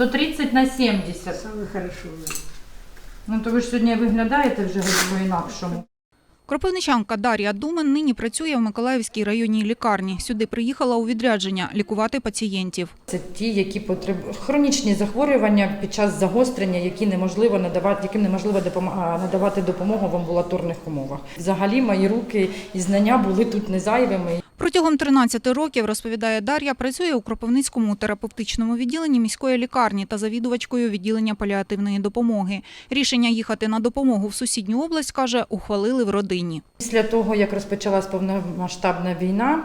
130 на 70. Саме хорошо. Ну то ви ж сьогодні виглядаєте вже по-інакшому. Кропивничанка Дар'я Думен нині працює в Миколаївській районній лікарні. Сюди приїхала у відрядження лікувати пацієнтів. Це ті, які потребують хронічні захворювання під час загострення, які неможливо надавати, яким неможливо надавати допомогу в амбулаторних умовах. Взагалі мої руки і знання були тут не зайвими. Протягом 13 років, розповідає Дар'я, працює у Кропивницькому терапевтичному відділенні міської лікарні та завідувачкою відділення паліативної допомоги. Рішення їхати на допомогу в сусідню область, каже, ухвалили в родині. Після того, як розпочалась повномасштабна війна,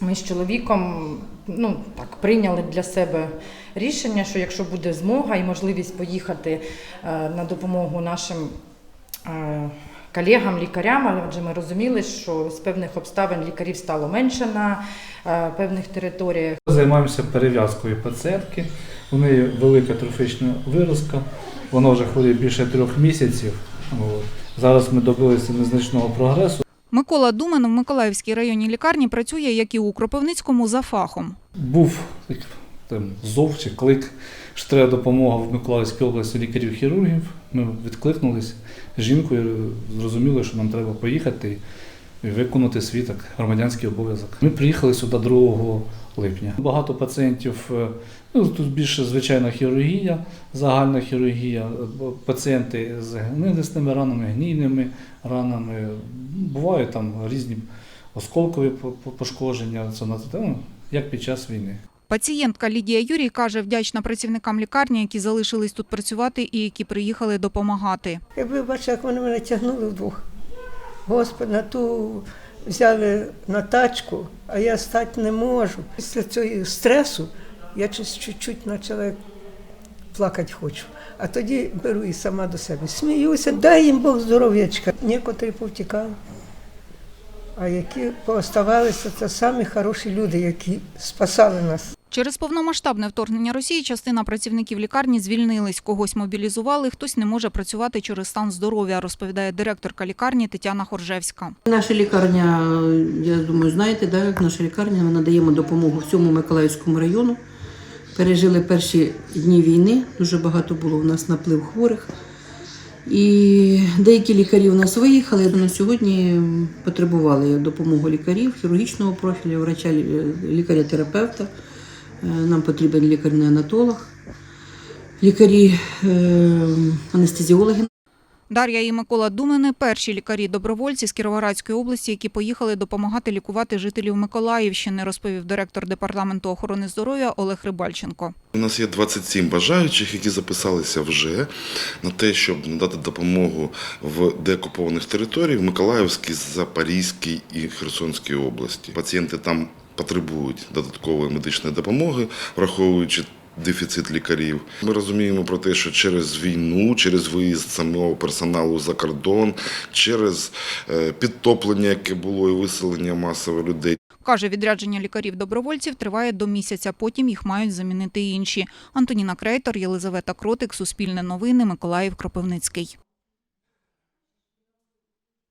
ми з чоловіком ну, так, прийняли для себе рішення, що якщо буде змога і можливість поїхати е, на допомогу нашим е, колегам, лікарям, адже ми розуміли, що з певних обставин лікарів стало менше на е, певних територіях. Займаємося перев'язкою пацієнтки. У неї велика трофічна виразка, вона вже хворіє більше трьох місяців. Зараз ми добилися незначного прогресу. Микола Думен в Миколаївській районній лікарні працює, як і у Кропивницькому, за фахом. Був там, зов клик, що треба допомога в Миколаївській області лікарів-хірургів. Ми відкликнулись жінкою, зрозуміли, що нам треба поїхати і виконати свій так, громадянський обов'язок. Ми приїхали сюди 2 липня. Багато пацієнтів, е, ну тут більше звичайна хірургія, загальна хірургія, пацієнти з гнилисними ранами, гнійними ранами. Бувають там різні осколкові по- по- пошкодження, це ну, як під час війни. Пацієнтка Лідія Юрій каже, вдячна працівникам лікарні, які залишились тут працювати і які приїхали допомагати. Якби бачили, як вони мене тягнули вдвох. Господи, на ту взяли на тачку, а я стати не можу. Після цього стресу я чуть-чуть почала плакати хочу. А тоді беру і сама до себе. Сміюся, дай їм Бог здоров'ячка. Некоторі повтікали. А які пооставалися, це самі хороші люди, які спасали нас. Через повномасштабне вторгнення Росії частина працівників лікарні звільнились, когось мобілізували, хтось не може працювати через стан здоров'я, розповідає директорка лікарні Тетяна Хоржевська. Наша лікарня, я думаю, знаєте, да, як наша лікарня, ми надаємо допомогу всьому Миколаївському району. Пережили перші дні війни, дуже багато було у нас наплив хворих. І деякі лікарі у нас виїхали, на сьогодні потребували допомоги лікарів, хірургічного профілю, врача, лікаря-терапевта. Е, Нам потрібен лікар-неонатолог, лікарі е. Дар'я і Микола Думини – перші лікарі-добровольці з Кіровоградської області, які поїхали допомагати лікувати жителів Миколаївщини, розповів директор департаменту охорони здоров'я Олег Рибальченко. У нас є 27 бажаючих, які записалися вже на те, щоб надати допомогу в деокупованих територіях Миколаївській, Запорізькій і Херсонській області. Пацієнти там потребують додаткової медичної допомоги, враховуючи дефіцит лікарів. Ми розуміємо про те, що через війну, через виїзд самого персоналу за кордон, через е, підтоплення, яке було і виселення масове людей. Каже, відрядження лікарів-добровольців триває до місяця, потім їх мають замінити інші. Антоніна Крейтор, Єлизавета Кротик, Суспільне новини, Миколаїв, Кропивницький.